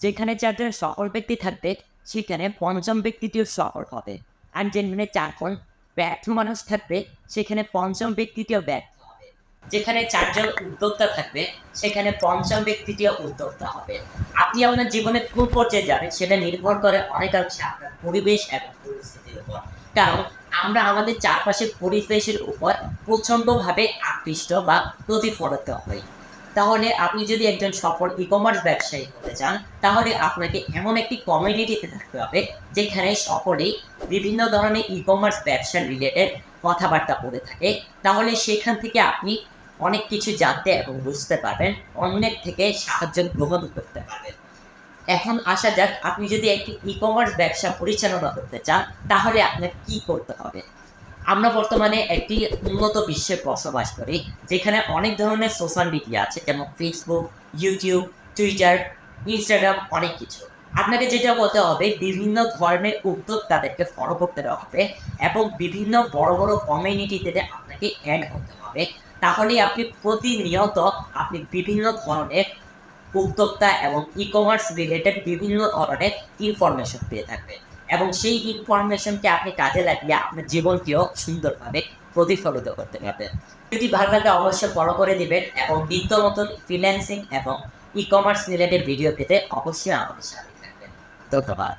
যেখানে চারজন সফল ব্যক্তি থাকবে, সেখানে পঞ্চম ব্যক্তিটিও সফল হবে। আর যেখানে চারজন ব্যর্থ মানুষ থাকবে, সেখানে পঞ্চম ব্যক্তিটিও ব্যর্থ হবে। যেখানে চারজন উদ্যোক্তা থাকবে, সেখানে পঞ্চম ব্যক্তিটিও উদ্যোক্তা হবে। আপনি আপনার জীবনে কোন পর্যায়ে যাবেন, সেটা নির্ভর করে অনেকাংশে আপনার পরিবেশ এবং পরিস্থিতির উপর। কারণ আমরা আমাদের চারপাশের পরিবেশের উপর প্রচণ্ডভাবে আকৃষ্ট বা প্রতিফলিত হই। তাহলে আপনি যদি একজন সফল ই কমার্স ব্যবসায়ী হতে চান, তাহলে আপনাকে এমন একটি কমিউনিটিতে থাকতে হবে, যেখানে সকলেই বিভিন্ন ধরনের ই কমার্স ব্যবসা রিলেটেড কথাবার্তা বলে থাকে। তাহলে সেখান থেকে আপনি অনেক কিছু জানতে এবং বুঝতে পারবেন, অন্যের থেকে সাহায্য গ্রহণ করতে পারবেন। এখন আসা যাক, আপনি যদি একটি ই কমার্স ব্যবসা পরিচালনা করতে চান, তাহলে আপনার কি করতে হবে? আমরা বর্তমানে একটি উন্নত বিশ্বে বসবাস করি, যেখানে অনেক ধরনের সোশ্যাল মিডিয়া আছে, যেমন ফেসবুক ইউটিউব টুইটার ইনস্টাগ্রাম অনেক কিছু। আপনাকে যেটা বলতে হবে, বিভিন্ন ধরনের উদ্যোগ তাদেরকে ফলো করতে হবে এবং বিভিন্ন বড় বড় কমিউনিটিতে আপনাকে অ্যাড হতে হবে। তাহলে আপনি প্রতিনিয়ত আপনি বিভিন্ন ধরনের উদ্যোক্তা এবং ই কমার্স রিলেটেড বিভিন্ন ধরনের ইনফরমেশন পেয়ে থাকবেন। এবং সেই ইনফরমেশনকে আপনি কাজে লাগিয়ে আপনার জীবনকেও সুন্দরভাবে প্রতিফলিত করতে পারবেন। যদি ভালো লাগে অবশ্যই বড় করে দিবেন এবং নিত্য নতুন ফিন্যান্সিং এবং ই কমার্স রিলেটেড ভিডিও পেতে অবশ্যই আমাদের সাথে থাকবেন। ধন্যবাদ।